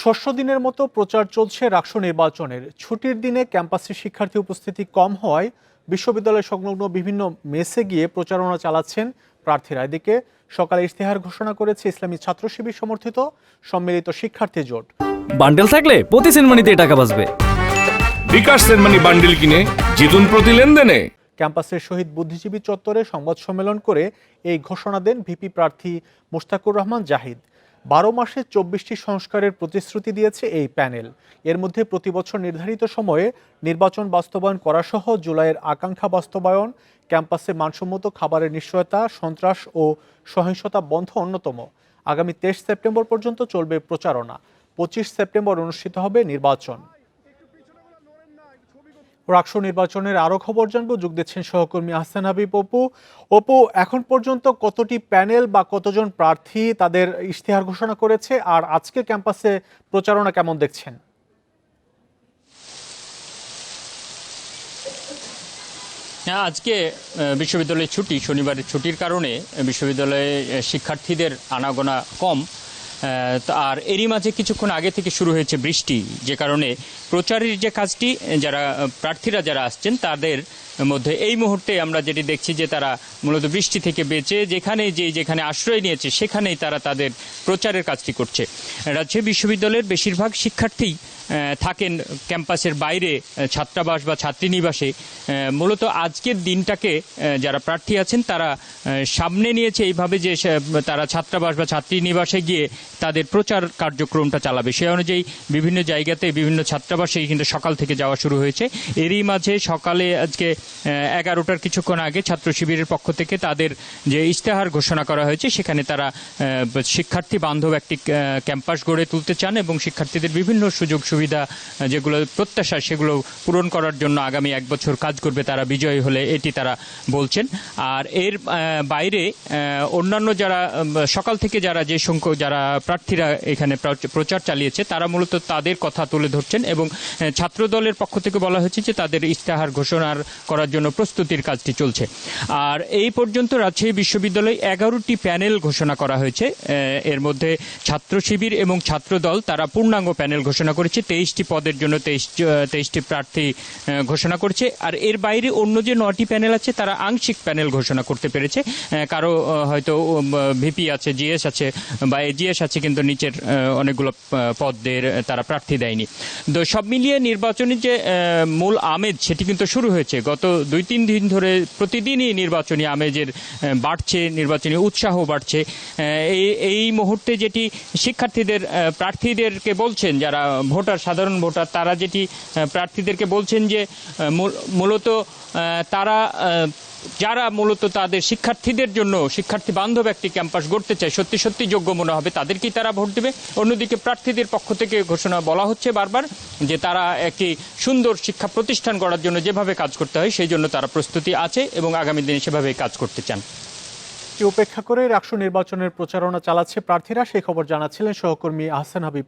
ষষ্ঠ দিনের মতো প্রচার চলছে রাষ্ট্র নির্বাচনের। ছুটির দিনে ক্যাম্পাসে শিক্ষার্থী উপস্থিতি কম হওয়ায় বিশ্ববিদ্যালয় সংলগ্ন বিভিন্ন মেসে গিয়ে প্রচারণা চালাচ্ছেন প্রার্থীরা। এদিকে সকালে ইশতেহার ঘোষণা করেছে ইসলামী ছাত্র শিবির সমর্থিত সম্মিলিত শিক্ষার্থী জোট। বান্ডেল থাকলে প্রতি সেনমানিতে টাকা বাঁচবে। বিকাশ সেনমানি বান্ডিল কিনে জিতুন প্রতি লেনদেনে। ক্যাম্পাসের শহীদ বুদ্ধিজীবী চত্বরে সংবাদ সম্মেলন করে এই ঘোষণা দেন ভিপি প্রার্থী মোশতাকুর রহমান জাহিদ। বারো মাসে চব্বিশটি সংস্কারের প্রতিশ্রুতি দিয়েছে এই প্যানেল। এর মধ্যে প্রতি বছর নির্ধারিত সময়ে নির্বাচন বাস্তবায়ন করা সহ জুলাইয়ের আকাঙ্ক্ষা বাস্তবায়ন, ক্যাম্পাসে মানসম্মত খাবারের নিশ্চয়তা, সন্ত্রাস ও সহিংসতা বন্ধ অন্যতম। আগামী তেইশ সেপ্টেম্বর পর্যন্ত চলবে প্রচারণা। পঁচিশ সেপ্টেম্বর অনুষ্ঠিত হবে নির্বাচন। রাষ্ট্র নির্বাচনের আরও খবর জানব। যোগ দিচ্ছেন সহকর্মী আহসান হাবিব অপু। অপু, এখন পর্যন্ত কতটি প্যানেল বা কতজন প্রার্থী তাদের ইশতেহার ঘোষণা করেছে? আর আজকে ক্যাম্পাসে প্রচারণা কেমন দেখছেন? হ্যাঁ আজকে বিশ্ববিদ্যালয়ের ছুটি, শনিবারের ছুটির কারণে বিশ্ববিদ্যালয়ে শিক্ষার্থীদের আনাগোনা কম। আর এরই মাঝে কিছুক্ষণ আগে থেকে শুরু হয়েছে বৃষ্টি, যে কারণে প্রচারের যে কাজটি, যারা, প্রার্থীরা যারা আসছেন, তাদের মধ্যে এই মুহূর্তে আমরা যেটি দেখছি যে তারা মূলত বৃষ্টি থেকে বেঁচে যেখানে যে যেখানে আশ্রয় নিয়েছে, সেখানেই তারা তাদের প্রচারের কাজটি করছে। রাজ্যে বিশ্ববিদ্যালয়ের বেশিরভাগ শিক্ষার্থী থাকেন ক্যাম্পাসের বাইরে ছাত্রাবাস বা ছাত্রীনিবাসে। মূলত আজকের দিনটাকে যারা প্রার্থী আছেন, তারা সামনে নিয়েছে এইভাবে যে তারা ছাত্রাবাস বা ছাত্রীনিবাসে গিয়ে তাদের প্রচার কার্যক্রমটা চালাবে। সেই অনুযায়ী বিভিন্ন জায়গাতে বিভিন্ন ছাত্রাবাসে কিন্তু সকাল থেকে যাওয়া শুরু হয়েছে। এরই মাঝে সকালে আজকে এগারোটার কিছুক্ষণ আগে ছাত্র শিবিরের পক্ষ থেকে তাদের যে ইশতেহার ঘোষণা করা হয়েছে, সেখানে তারা শিক্ষার্থী বান্ধব একটি ক্যাম্পাস গড়ে তুলতে চান এবং শিক্ষার্থীদের বিভিন্ন সুযোগ সুবিধা আহ, যেগুলো প্রত্যাশা সেগুলো পূরণ করার জন্য আগামী এক বছর কাজ করবে তারা বিজয়ী হলে এটি তারা বলছেন। আর এর বাইরে অন্যান্য যারা সকাল থেকে যারা যে সংখ্যক যারা প্রার্থীরা এখানে প্র- প্রচার চালিয়েছে তারা মূলত তাদের কথা তুলে ধরছেন এবং ছাত্র দলের পক্ষ থেকে বলা হয়েছে যে তাদের ইশতেহার ঘোষণার করার জন্য প্রস্তুতির কাজটি চলছে। আর এই পর্যন্ত রাজশাহী বিশ্ববিদ্যালয়ে এগারোটি প্যানেল ঘোষণা করা হয়েছে। এর মধ্যে ছাত্র শিবির এবং ছাত্র দল তারা পূর্ণাঙ্গ প্যানেল ঘোষণা করেছে। তেইশটি পদের জন্য তেইশ তেইশটি প্রার্থী ঘোষণা করছে। আর এর বাইরে অন্য যে নটি প্যানেল আছে, তারা আংশিক প্যানেল ঘোষণা করতে পেরেছে। কারও হয়তো ভিপি আছে, জিএস আছে, বা জিএস আছে, কিন্তু নিচের অনেকগুলো পদের তারা প্রার্থী দেয়নি। তো সব মিলিয়ে নির্বাচনের যে মূল আমেজ, সেটি কিন্তু শুরু হয়েছে। গত দুই, তিন দিন ধরে প্রতিদিনই নির্বাচনী আমেজের বাড়ছে, নির্বাচনী উৎসাহ বাড়ছে। এই এই মুহূর্তে যেটি শিক্ষার্থীদের প্রার্থীদেরকে বলছেন, যারা ভোটার সাধারণ ভোটার, তারা যেটি প্রার্থীদেরকে বলছেন যে মূলত তারা যারা মূলত তাদের শিক্ষার্থীদের জন্য, শিক্ষার্থী বান্ধব একটি ক্যাম্পাস গড়তে চায়, সত্যি সত্যি যোগ্য মনে হবে, তাদেরকেই তারা ভোট দেবে। অন্যদিকে প্রার্থীদের পক্ষ থেকে ঘোষণা বলা হচ্ছে বারবার যে, তারা একটি সুন্দর শিক্ষা প্রতিষ্ঠান গড়ার জন্য যেভাবে কাজ করতে হয়, সেই জন্য তারা প্রস্তুতি আছে এবং আগামী দিনে সেভাবেই কাজ করতে চান। উপেক্ষা করে? রাষ্ট্র নির্বাচনের প্রচারণা চালাচ্ছে প্রার্থীরা, সেই খবর জানাচ্ছিলেন সহকর্মী আহসান হাবিব